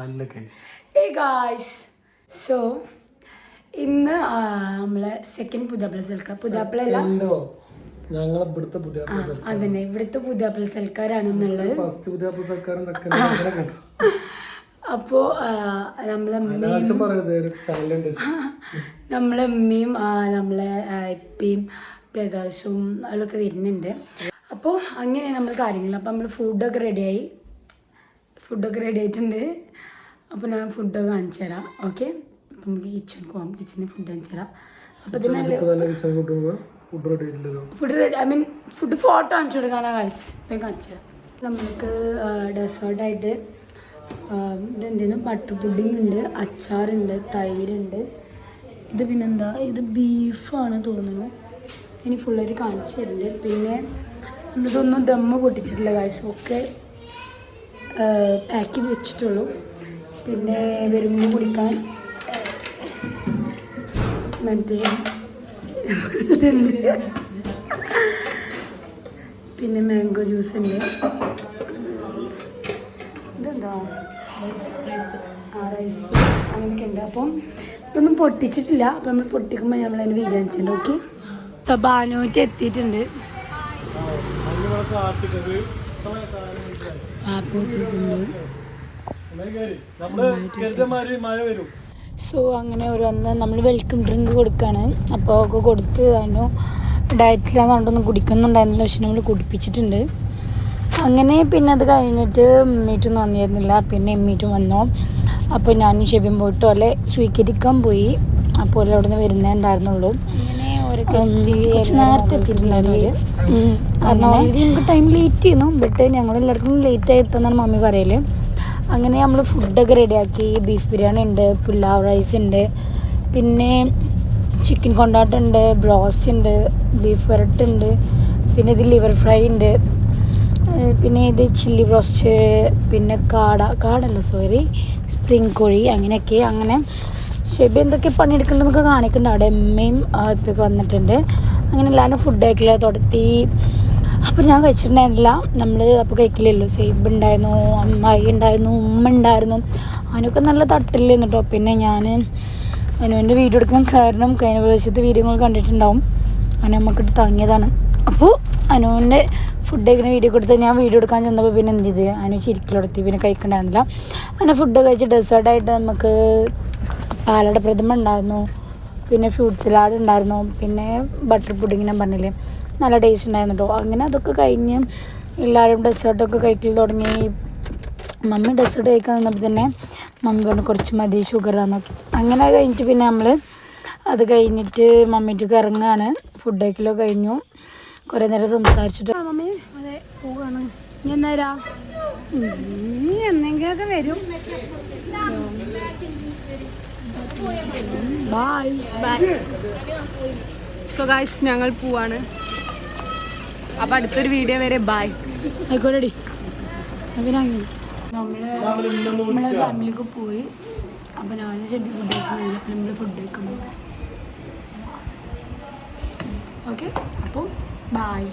അല്ല guys hey guys so ഇന്ന് നമ്മളെ സെക്കൻഡ് പുതിയാപ്പിള സൽക്കാർ പുതിയാപ്പിള ഞങ്ങളെ ഇവിടുത്തെ പുതിയ അതന്നെ. ഇവിടുത്തെ പുതിയാപ്പിള സൽക്കാരാണെന്നുള്ളത് ഫസ്റ്റ് പുതിയ സൽക്കാരം അപ്പോൾ നമ്മളെ നമ്മളെ അമ്മയും നമ്മളെ അപ്പയും ഇപ്പയും പ്രകാശവും അതിലൊക്കെ വരുന്നുണ്ട്. അപ്പോൾ അങ്ങനെ നമ്മൾ കാര്യങ്ങൾ. അപ്പോൾ നമ്മൾ ഫുഡൊക്കെ റെഡിയായി ഫുഡൊക്കെ റെഡി ആയിട്ടുണ്ട്. അപ്പോൾ ഞാൻ ഫുഡൊക്കെ കാണിച്ചു തരാം. ഓക്കെ അപ്പം നമുക്ക് കിച്ചൺ പോകാം കിച്ചണിൽ ഫുഡ് കാണിച്ചു തരാം. തന്നെ food ready food ready I mean food photo കാണിച്ചു കൊടുക്കാനാണ് കാശ് ഇപ്പം കാണിച്ചു തരാം. നമുക്ക് ഡെസേർട്ടായിട്ട് ഇതെന്തേലും ബട്ടർ പുഡിംഗ് ഉണ്ട് അച്ചാറുണ്ട് തൈരുണ്ട്. ഇത് പിന്നെന്താ? ഇത് ബീഫാണ് തോന്നുന്നു. ഇനി ഫുള്ളായിട്ട് കാണിച്ചു തരുന്നുണ്ട് പിന്നെ നമ്മളിതൊന്നും ദമ്മ പൊട്ടിച്ചിട്ടില്ല കാശ് ഒക്കെ പാക്ക് ചെയ്ത് വെച്ചിട്ടുള്ളൂ. പിന്നെ വരുമ്പോൾ കുടിക്കാൻ മറ്റേ പിന്നെ മാംഗോ ജ്യൂസ് ഉണ്ട് ഇതെന്താ? ആ റൈസ്. അങ്ങനെയൊക്കെ ഉണ്ട്. അപ്പം ഇതൊന്നും പൊട്ടിച്ചിട്ടില്ല. അപ്പം നമ്മൾ പൊട്ടിക്കുമ്പോൾ നമ്മൾ അതിന് വീഡിയോ വെച്ചിട്ടുണ്ട് ഓക്കെ അപ്പോൾ ബാനൂറ്റ് എത്തിയിട്ടുണ്ട്. സോ അങ്ങനെ ഒരു അന്ന് നമ്മൾ വെൽക്കം ഡ്രിങ്ക് കൊടുക്കുകയാണ് അപ്പോൾ ഒക്കെ കൊടുത്ത് അതിനു ഡയറ്റിലാണെന്നുകൊണ്ടൊന്നും കുടിക്കുന്നുണ്ടായിരുന്നില്ല. പക്ഷെ നമ്മൾ കുടിപ്പിച്ചിട്ടുണ്ട്. അങ്ങനെ പിന്നെ അത് കഴിഞ്ഞിട്ട് എമ്മീറ്റൊന്നും വന്നിരുന്നില്ല. പിന്നെ എമ്മീറ്റും വന്നു. അപ്പോൾ ഞാനും ഷെബിയും പോയിട്ട് അല്ലെ സ്വീകരിക്കാൻ പോയി. അപ്പോൾ ഓലെ അവിടെ നിന്ന് വരുന്നേ ഉണ്ടായിരുന്നുള്ളൂ. കുറച്ച് നേരത്തെ എത്തിയിട്ടുണ്ടായിരുന്നു. കാരണം നമുക്ക് ടൈം ലേറ്റ് ചെയ്യുന്നു. ബട്ട് ഞങ്ങൾ എല്ലായിടത്തും ലേറ്റ് ആയി എത്തുന്നാണ് മമ്മി പറയൽ. അങ്ങനെ നമ്മൾ ഫുഡൊക്കെ റെഡിയാക്കി ബീഫ് ബിരിയാണി ഉണ്ട് പുലാവ് റൈസ് ഉണ്ട്. പിന്നെ ചിക്കൻ കൊണ്ടാട്ടം ഉണ്ട് ബ്രോസ്റ്റ് ഉണ്ട് ബീഫ് വരട്ട് ഉണ്ട്. പിന്നെ ഇത് ലിവർ ഫ്രൈ ഉണ്ട്. പിന്നെ ഇത് ചില്ലി ബ്രോസ്റ്റ് പിന്നെ കാട. കാടല്ല സോറി സ്പ്രിങ് കോഴി അങ്ങനെയൊക്കെ. അങ്ങനെ ഷെബി എന്തൊക്കെ പണിയെടുക്കണ്ടെന്നൊക്കെ കാണിക്കുന്നുണ്ട് അവിടെ എമ്മയും ഇപ്പൊക്കെ വന്നിട്ടുണ്ട്. അങ്ങനെ എല്ലാവരും ഫുഡ് കഴിക്കില്ല തുടത്തി. അപ്പോൾ ഞാൻ കഴിച്ചിട്ടുണ്ടായിരുന്നില്ല. നമ്മൾ അപ്പോൾ കഴിക്കില്ലല്ലോ സേബ് ഉണ്ടായിരുന്നു അമ്മായി ഉണ്ടായിരുന്നു ഉമ്മ ഉണ്ടായിരുന്നു. അതിനൊക്കെ നല്ല തട്ടില്ലായിരുന്നു കേട്ടോ പിന്നെ ഞാൻ അനുവിന്റെ വീഡിയോ എടുക്കാൻ കാരണം കഴിഞ്ഞ പ്രാവശ്യത്തെ വീഡിയോകൾ കണ്ടിട്ടുണ്ടാവും. അങ്ങനെ നമുക്കിട്ട് തങ്ങിയതാണ്. അപ്പോൾ അനുവിന്റെ ഫുഡ് കഴിക്കുന്ന വീഡിയോ കൊടുത്ത് ഞാൻ വീഡിയോ എടുക്കാൻ ചെന്നപ്പോൾ പിന്നെ എന്ത് ചെയ്ത്? അനു ചിരിക്കലെടുത്തി പിന്നെ കഴിക്കണ്ടായിരുന്നില്ല. അങ്ങനെ ഫുഡ് കഴിച്ച് ഡെസേർട്ടായിട്ട് നമുക്ക് പാലട പ്രഥമ ഉണ്ടായിരുന്നു. പിന്നെ ഫ്രൂട്ട് സലാഡ് ഉണ്ടായിരുന്നു. പിന്നെ ബട്ടർ പുഡിങ് ഞാൻ പറഞ്ഞില്ലേ. നല്ല ടേസ്റ്റ് ഉണ്ടായിരുന്നു കേട്ടോ അങ്ങനെ അതൊക്കെ കഴിഞ്ഞ് എല്ലാവരും ഡെസേർട്ടൊക്കെ കഴിക്കൽ തുടങ്ങി. മമ്മി ഡെസേർട്ട് കഴിക്കാൻ നിന്നപ്പോൾ തന്നെ മമ്മി പറഞ്ഞു കുറച്ച് മതി ഷുഗറാന്നൊക്കെ അങ്ങനെ കഴിഞ്ഞിട്ട് പിന്നെ നമ്മൾ അത് കഴിഞ്ഞിട്ട് മമ്മിറ്റൊക്കെ ഇറങ്ങുകയാണ് ഫുഡ് കഴിക്കലൊക്കെ കഴിഞ്ഞു. കുറേ നേരം സംസാരിച്ചിട്ട് മമ്മി. അതെ പോവുകയാണ് ഇനി എന്നേരാ? എന്തെങ്കിലുമൊക്കെ വരും. ബൈ ബൈ സോ ഗായ്സ് ഞങ്ങൾ പോവാണ്. അപ്പൊ അടുത്തൊരു വീഡിയോ വരെ ബൈ ആയിക്കോട്ടെടി. പിന്നെ അങ്ങനെ. നമ്മൾ നമ്മളെ ഫാമിലിക്ക് പോയി. അപ്പം ഞാൻ ചെടി ഫുഡ് കഴിച്ചില്ല അപ്പം നമ്മൾ ഫുഡ് കഴിക്കുന്നു. ഓക്കെ? അപ്പോൾ ബായ്